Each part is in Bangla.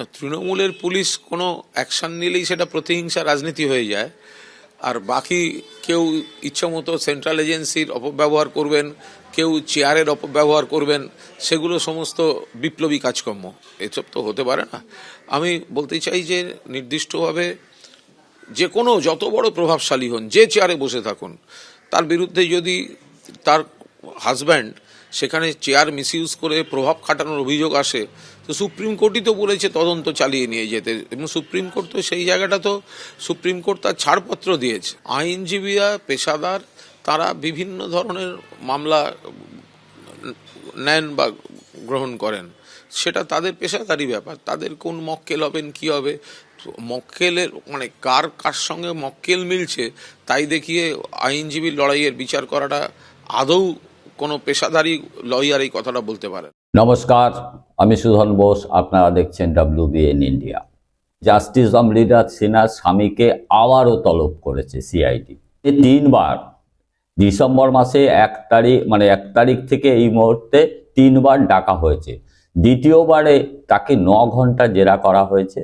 না, তৃণমূলের পুলিশ কোনো অ্যাকশন নিলেই সেটা প্রতিহিংসা রাজনীতি হয়ে যায়। আর বাকি কেউ ইচ্ছামতো সেন্ট্রাল এজেন্সির অপব্যবহার করবেন কেউ চেয়ারের অপব্যবহার করবেন সেগুলো সমস্ত বিপ্লবী কাজকর্ম। এসব তো হতে পারে না। আমি বলতে চাই যে নির্দিষ্টভাবে যে কোনো যত বড় প্রভাবশালী হন যে চেয়ারে বসে থাকুন তার বিরুদ্ধে যদি তার হাজব্যান্ড সেখানে চেয়ার মিসইউজ করে প্রভাব খাটানোর অভিযোগ আসে তো সুপ্রিম কোর্টই তো বলেছে তদন্ত চালিয়ে নিয়ে যেতে। এবং সুপ্রিম কোর্ট তো সেই জায়গাটা তো সুপ্রিম কোর্ট তার ছাড়পত্র দিয়েছে। আইনজীবীরা, পেশাদার, তারা বিভিন্ন ধরনের মামলা নেন বা গ্রহণ করেন। সেটা তাদের পেশাদারি ব্যাপার। তাদের কোন মক্কেল হবেন, কি হবে? মক্কেলের মানে কার কার সঙ্গে মক্কেল মিলছে, তাই দেখিয়ে আইনজীবী লড়াইয়ের বিচার করাটা আদৌ কোনো পেশাদারি লয়ার এই কথাটা বলতে পারে নমস্কার। আমি সুধন বোস, আপনারা দেখছেন ডাব্লিউবিএন ইন্ডিয়া জাস্টিস অমৃতা সিনহার স্বামীকে আবারও তলব করেছে সিআইডি তিনবার, ডিসেম্বর মাসে এক তারিখ মানে এক তারিখ থেকে এই মুহূর্তে তিনবার ডাকা হয়েছে। দ্বিতীয়বারে তাকে ন ঘণ্টা জেরা করা হয়েছে।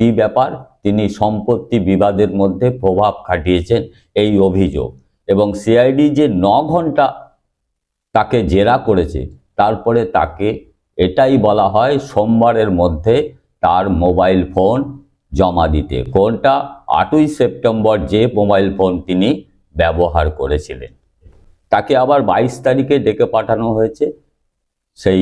কি ব্যাপার? তিনি সম্পত্তি বিবাদের মধ্যে প্রভাব খাটিয়েছেন এই অভিযোগ। এবং সিআইডি যে ন ঘণ্টা তাকে জেরা করেছে, তারপরে তাকে এটাই বলা হয় সোমবারের মধ্যে তার মোবাইল ফোন জমা দিতে। কোনটা? আটই সেপ্টেম্বর যে মোবাইল ফোন তিনি ব্যবহার করেছিলেন। তাকে আবার বাইশ তারিখে ডেকে পাঠানো হয়েছে সেই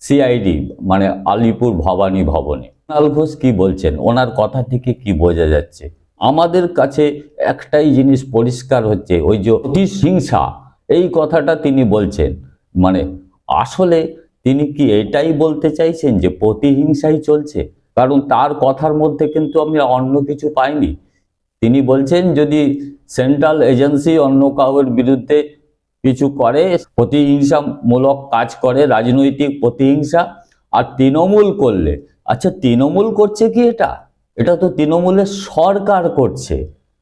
সিআইডি মানে আলিপুর ভবানী ভবনে। কুণাল ঘোষ কি বলছেন? ওনার কথা থেকে কি বোঝা যাচ্ছে? আমাদের কাছে একটাই জিনিস পরিষ্কার হচ্ছে, ওই যে হিংসা এই কথাটা তিনি বলছেন। মানে আসলে তিনি কি এটাই বলতে চাইছেন যে প্রতিহিংসাই চলছে? কারণ তার কথার মধ্যে কিন্তু আমি অন্য কিছু পাইনি। তিনি বলছেন, যদি সেন্ট্রাল এজেন্সি অন্য কাউর বিরুদ্ধে কিছু করে, প্রতিহিংসামূলক কাজ করে, রাজনৈতিক প্রতিহিংসা, আর তৃণমূল করলে আচ্ছা তৃণমূল করছে কি এটা? এটা তো তৃণমূলের সরকার করছে।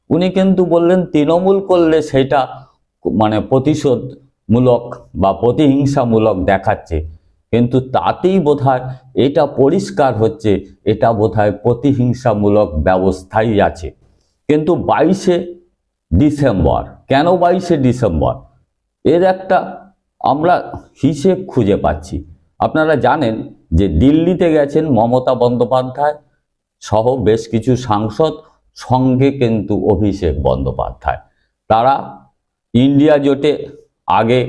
উনি কিন্তু বললেন, তৃণমূল করলে সেটা মানে প্রতিশোধমূলক বা প্রতিহিংসামূলক দেখাচ্ছে। কিন্তু তাতেই বোধহয় এটা পরিষ্কার হচ্ছে, এটা বোধহয় প্রতিহিংসামূলক ব্যবস্থাই আছে। কিন্তু বাইশে ডিসেম্বর, কেন বাইশে ডিসেম্বর? এর একটা আমরা হিসেব খুঁজে পাচ্ছি। আপনারা জানেন যে দিল্লিতে গেছেন মমতা বন্দ্যোপাধ্যায় সহ বেশ কিছু সাংসদ, সঙ্গে কিন্তু অভিষেক বন্দ্যোপাধ্যায়। তারা ইন্ডিয়া জোটে আগে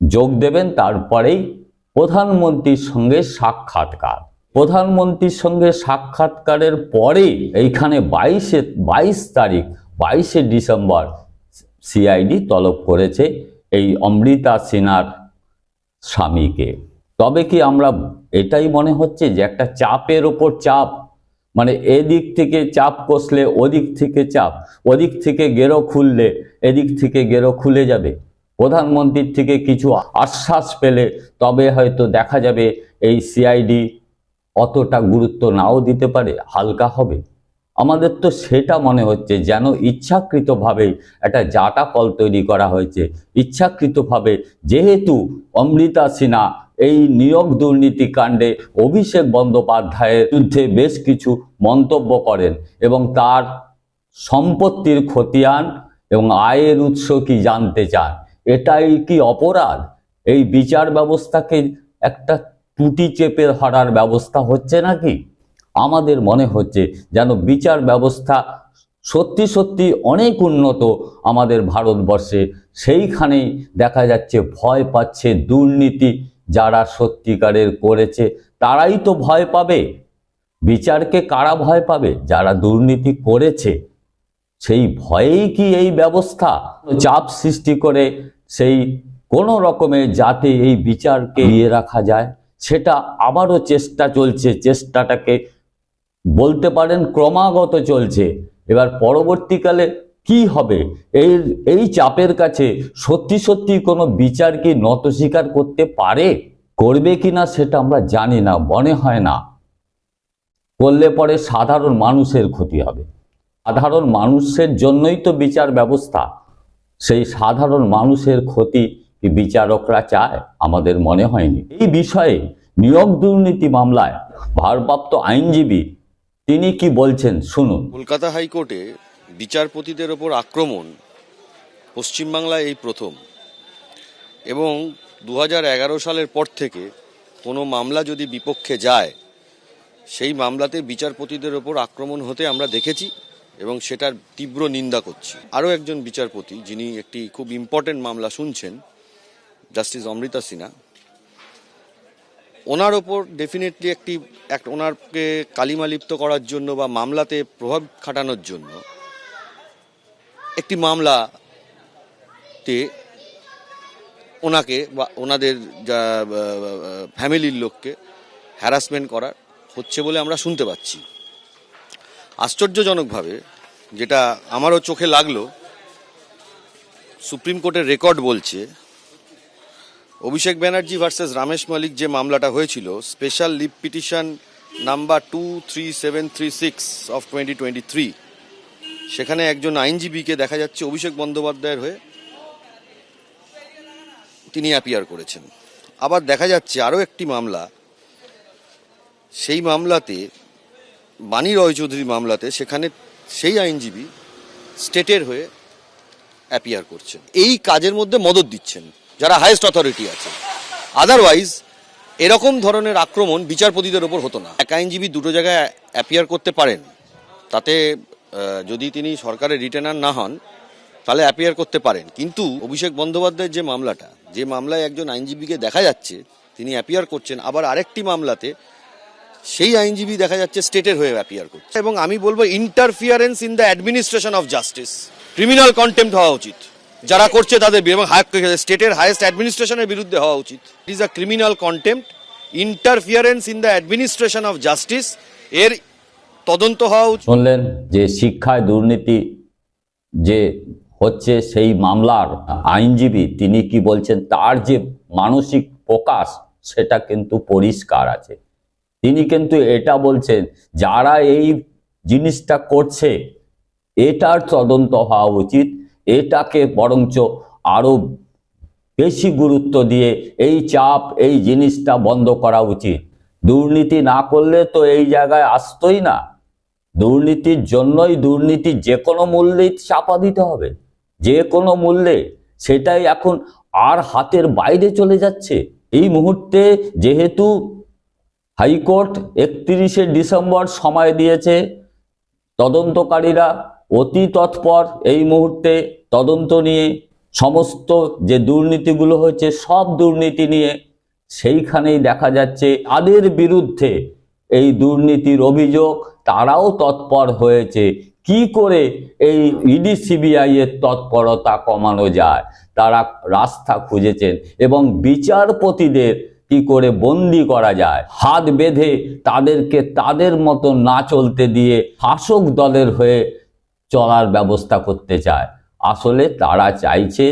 যোগ দেবেন, তারপরেই প্রধানমন্ত্রীর সঙ্গে সাক্ষাৎকার। প্রধানমন্ত্রীর সঙ্গে সাক্ষাৎকারের পরে এইখানে বাইশে, বাইশ তারিখ, বাইশে ডিসেম্বর সিআইডি তলব করেছে এই অমৃতা সিনহার স্বামীকে। তবে কি আমরা এটাই মনে হচ্ছে যে একটা চাপের ওপর চাপ? মানে এদিক থেকে চাপ কষলে ওদিক থেকে চাপ, ওদিক থেকে গেরো খুললে এদিক থেকে গেরো খুলে যাবে। প্রধানমন্ত্রীর থেকে কিছু আশ্বাস পেলে তবে হয়তো দেখা যাবে এই সিআইডি অতটা গুরুত্ব নাও দিতে পারে, হালকা হবে। আমাদের তো সেটা মনে হচ্ছে যেন ইচ্ছাকৃতভাবেই একটা জাটা কল তৈরি করা হয়েছে। ইচ্ছাকৃতভাবে যেহেতু অমৃতা সিনহা এই নিয়োগ দুর্নীতি কাণ্ডে অভিষেক বন্দ্যোপাধ্যায়ের বিরুদ্ধে বেশ কিছু মন্তব্য করেন এবং তার সম্পত্তির খতিয়ান এবং আয়ের উৎস কি জানতে চান? এটাই কি অপরাধ? এই বিচার ব্যবস্থাকে একটা টুটি চেপে ধরার ব্যবস্থা হচ্ছে নাকি? আমাদের মনে হচ্ছে যেন বিচার ব্যবস্থা সত্যি সত্যি অনেক উন্নত আমাদের ভারতবর্ষে। সেইখানেই দেখা যাচ্ছে ভয় পাচ্ছে দুর্নীতি যারা সত্যিকারের করেছে, তারাই তো ভয় পাবে। বিচারকে কারা ভয় পাবে? যারা দুর্নীতি করেছে। সেই ভয়েই কি এই ব্যবস্থা? চাপ সৃষ্টি করে সেই কোনো রকমে যাতে এই বিচারকে ইয়ে রাখা যায়, সেটা আবারও চেষ্টা চলছে, চেষ্টাটাকে বলতে পারেন ক্রমাগত চলছে। এবার পরবর্তীকালে কি হবে? এই এই চাপের কাছে সত্যি সত্যি কোনো বিচার কি নত স্বীকার করতে পারে? করবে কি না সেটা আমরা জানি না, মনে হয় না। করলে পরে সাধারণ মানুষের ক্ষতি হবে। সাধারণ মানুষের জন্যই তো বিচার ব্যবস্থা। সেই সাধারণ মানুষের ক্ষতি বিচারকরা চায়? আমাদের মনে হয়নি। এই বিষয়ে নিয়োগ দুর্নীতি মামলায় ভারপ্রাপ্ত আইনজীবী তিনি কি বলছেন? শুনুন। কলকাতা হাইকোর্টে বিচারপতিদের ওপর আক্রমণ পশ্চিমবাংলায় এই প্রথম এবং দু হাজার এগারো সালের পর থেকে কোনো মামলা যদি বিপক্ষে যায়, সেই মামলাতে বিচারপতিদের ওপর আক্রমণ হতে আমরা দেখেছি। এবং সেটার তীব্র নিন্দা করছি। আরও একজন বিচারপতি যিনি একটি খুব ইম্পর্টেন্ট মামলা শুনছেন, জাস্টিস অমৃতা সিনহা, ওনার ওপর ডেফিনেটলি একটি, এক, ওনারকে কালিমালিপ্ত করার জন্য বা মামলাতে প্রভাব খাটানোর জন্য একটি মামলাতে ওনাকে বা ওনাদের যা ফ্যামিলির লোককে হ্যারাসমেন্ট করার হচ্ছে বলে আমরা শুনতে পাচ্ছি। আশ্চর্যজনকভাবে যেটা আমারও চোখে লাগল, সুপ্রিম কোর্টের রেকর্ড বলছে, অভিষেক ব্যানার্জি ভার্সেস রামেশ মালিক যে মামলাটা হয়েছিল, special leave petition number two three seven three six of twenty twenty three সেখানে একজন আইনজীবীকে দেখা যাচ্ছে অভিষেক বন্দ্যোপাধ্যায়ের হয়ে তিনি অ্যাপিয়ার করেছেন। আবার দেখা যাচ্ছে আরও একটি মামলা, সেই মামলাতে বাণী রয় চৌধুরী মামলাতে সেখানে সেই আইনজীবী স্টেটের হয়ে অ্যাপিয়ার করছেন। এই কাজের মধ্যে মদত দিচ্ছেন, যারা হায়েস্ট অথরিটি আছে। আদারওয়াইজ এরকম ধরনের আক্রমণ বিচারপতিদের ওপর হতো না। এক আইনজীবী দুটো জায়গায় অ্যাপিয়ার করতে পারেন। তাতে যদি তিনি সরকারের রিটেনার না হন, তাহলে অ্যাপিয়ার করতে পারেন। কিন্তু অভিষেক বন্দ্যোপাধ্যায়ের যে মামলাটা, যে মামলায় একজন আইনজীবীকে দেখা যাচ্ছে, তিনি অ্যাপিয়ার করছেন। আবার আরেকটি মামলাতে সেই আইনজীবী দেখা যাচ্ছে স্টেটের হয়ে অ্যাপিয়ার করছে। এবং আমি বলব interference in the administration of justice criminal contempt হওয়া উচিত। যারা করছে তাদের এবং স্টেটের হাইয়েস্ট অ্যাডমিনিস্ট্রেশনের বিরুদ্ধে হওয়া উচিত। It is a criminal contempt interference in the administration of justice এর তদন্ত হওয়া উচিত। শুনলেন যে শিক্ষায় দুর্নীতি যে হচ্ছে সেই মামলার আইনজীবী, তিনি কি বলছেন, তার যে মানসিক প্রকাশ, সেটা কিন্তু পরিষ্কার আছে। তিনি কিন্তু এটা বলছেন, যারা এই জিনিসটা করছে, এটার তদন্ত হওয়া উচিত, এটাকে বরঞ্চ আরও বেশি গুরুত্ব দিয়ে এই চাপ, এই জিনিসটা বন্ধ করা উচিত। দুর্নীতি না করলে তো এই জায়গায় আসতোই না। দুর্নীতির জন্যই দুর্নীতি যে কোনো মূল্যেই চাপা দিতে হবে। যে কোনো মূল্যে সেটাই এখন আর হাতের বাইরে চলে যাচ্ছে। এই মুহূর্তে যেহেতু হাইকোর্ট একত্রিশে ডিসেম্বর সময় দিয়েছে। তদন্তকারীরা অতি তৎপর এই মুহূর্তে তদন্ত নিয়ে সমস্ত যে দুর্নীতিগুলো হয়েছে, সব দুর্নীতি নিয়ে সেইখানেই দেখা যাচ্ছে তাদের বিরুদ্ধে এই দুর্নীতির অভিযোগ। তারাও তৎপর হয়েছে। কি করে এই ইডি সিবিআই এর তৎপরতা কমানো যায়? তারা রাস্তা খুঁজেছেন এবং বিচারপতিদের কি করে বন্দি করা যায়? হাত বেঁধে তাদেরকে তাদের মতো না চলতে দিয়ে শাসক দলের হয়ে চলার ব্যবস্থা করতে চায়। আসলে তারা চাইছে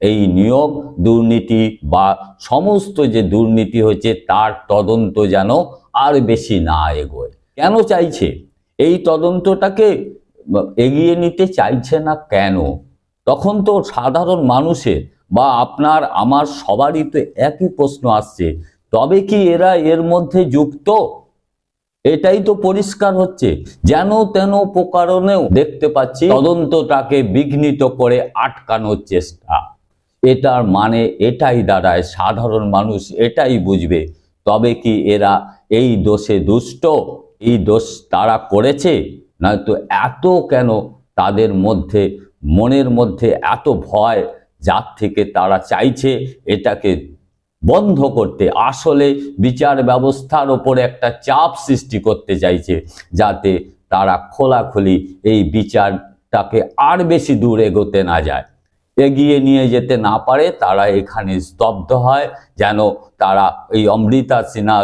এই নিয়োগ, দুর্নীতি বা সমস্ত যে দুর্নীতি হচ্ছে তার তদন্ত যেন আর বেশি না এগোয়। কেন চাইছে? এই তদন্তটাকে এগিয়ে নিতে চাইছে না কেন? তখন তো সাধারণ মানুষের বা আপনার, আমার সবারই তো একই প্রশ্ন আসছে। তবে কি এরা এর মধ্যে যুক্ত? এটাই তো পরিষ্কার হচ্ছে। যেন তেন প্রকারণেও দেখতে পাচ্ছি, তদন্তটাকে বিঘ্নিত করে আটকানোর চেষ্টা। এটার মানে এটাই দাঁড়ায়, সাধারণ মানুষ এটাই বুঝবে। তবে কি এরা এই দোষে দুষ্ট? এই দোষ তারা করেছে? নয়তো এত কেন তাদের মধ্যে, মনের মধ্যে এত ভয় যার থেকে তারা চাইছে এটাকে বন্ধ করতে। আসলে বিচার ব্যবস্থার ওপরে একটা চাপ সৃষ্টি করতে চাইছে, যাতে তারা খোলাখুলি এই বিচারটাকে আর বেশি দূর এগোতে না যায়। এগিয়ে নিয়ে যেতে না পারে, তারা এখানে স্তব্ধ হয়, যেন তারা এই অমৃতা সিনহা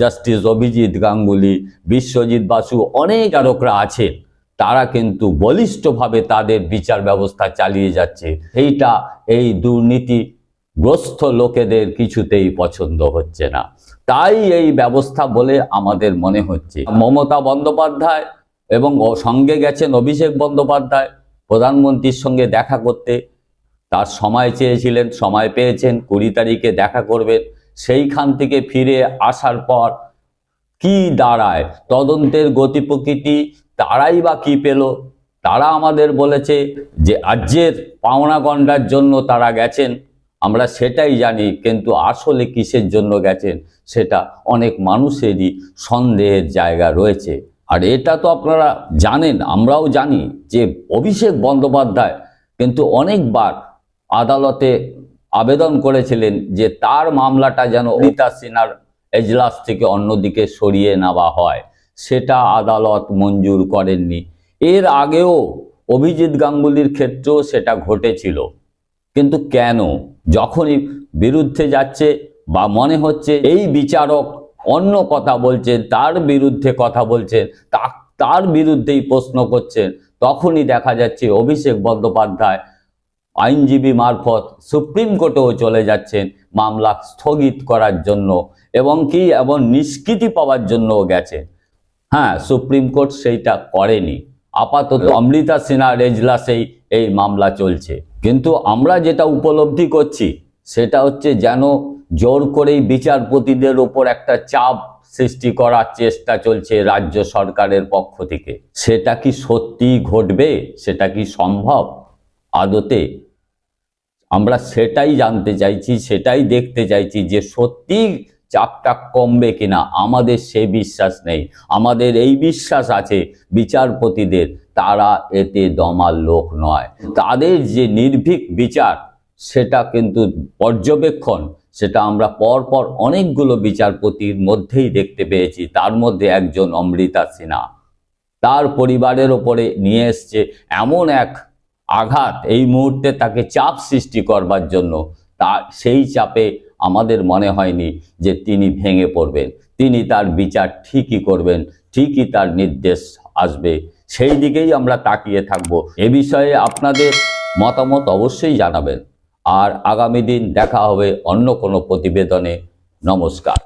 জাস্টিস অভিজিৎ গাঙ্গুলি, বিশ্বজিৎ বাসু অনেক আরকরা আছেন তারা কিন্তু বলিষ্ঠভাবে তাদের বিচার ব্যবস্থা চালিয়ে যাচ্ছে। এইটা, এই দুর্নীতি গ্রস্ত লোকেদের কিছুতেই পছন্দ হচ্ছে না। তাই এই ব্যবস্থা বলে আমাদের মনে হচ্ছে। মমতা বন্দ্যোপাধ্যায় এবং সঙ্গে গেছেন অভিষেক বন্দ্যোপাধ্যায় প্রধানমন্ত্রীর সঙ্গে দেখা করতে। তার সময় চেয়েছিলেন, সময় পেয়েছেন, কুড়ি তারিখে দেখা করবেন। সেইখান থেকে ফিরে আসার পর কি দাঁড়ায়? তদন্তের গতি প্রকৃতি তারাই বা কি পেল? তারা আমাদের বলেছে যে আর্যের পাওনা গন্ডার জন্য তারা গেছেন। আমরা সেটাই জানি, কিন্তু আসলে কিসের জন্য গেছেন সেটা অনেক মানুষেরই সন্দেহের জায়গা রয়েছে। আর এটা তো আপনারা জানেন, আমরাও জানি যে অভিষেক বন্দ্যোপাধ্যায় কিন্তু অনেকবার আদালতে আবেদন করেছিলেন যে তার মামলাটা যেন রীতা সিনহার এজলাস থেকে অন্যদিকে সরিয়ে নেওয়া হয়। সেটা আদালত মঞ্জুর করেননি। এর আগেও অভিজিৎ গাঙ্গুলির ক্ষেত্রেও সেটা ঘটেছিল। কিন্তু কেন? যখনই বিরুদ্ধে যাচ্ছে বা মনে হচ্ছে এই বিচারক অন্য কথা বলছেন, তার বিরুদ্ধে কথা বলছেন তার বিরুদ্ধেই প্রশ্ন করছেন, তখনই দেখা যাচ্ছে অভিষেক বন্দ্যোপাধ্যায় আইনজীবী মারফত সুপ্রিম কোর্টেও চলে যাচ্ছেন। মামলা স্থগিত করার জন্য এবং কি এবং নিষ্কৃতি পাওয়ার জন্যও গেছে। হ্যাঁ সুপ্রিম কোর্ট সেইটা করেনি। আপাতত অমৃতা সিনহার এজলাসেই এই মামলা চলছে। কিন্তু আমরা যেটা উপলব্ধি করছি সেটা হচ্ছে যেন জোর করেই বিচারপতিদের ওপর একটা চাপ সৃষ্টি করার চেষ্টা চলছে রাজ্য সরকারের পক্ষ থেকে। সেটা কি সত্যি ঘটবে? সেটা কি সম্ভব? আদতে আমরা সেটাই জানতে চাইছি, সেটাই দেখতে চাইছি যে সত্যি চাপটা কমবে কিনা। আমাদের সে বিশ্বাস নেই। আমাদের এই বিশ্বাস আছে বিচারপতিদের, তারা এতে দমার লোক নয়। তাদের যে নির্ভীক বিচার, সেটা কিন্তু পর্যবেক্ষণ, সেটা আমরা পরপর অনেকগুলো বিচারপতির মধ্যেই দেখতে পেয়েছি। তার মধ্যে একজন অমৃতা সিনহা। তার পরিবারের ওপরে নিয়ে এসছে এমন এক আঘাত এই মুহূর্তে তাকে চাপ সৃষ্টি করবার জন্য তা সেই চাপে আমাদের মনে হয়নি যে তিনি ভেঙে পড়বেন। তিনি তার বিচার ঠিকই করবেন, ঠিকই তার নির্দেশ আসবে। সেই দিকেই আমরা তাকিয়ে থাকব। এ বিষয়ে আপনাদের মতামত অবশ্যই জানাবেন। আর আগামী দিন দেখা হবে অন্য কোনো প্রতিবেদনে। নমস্কার।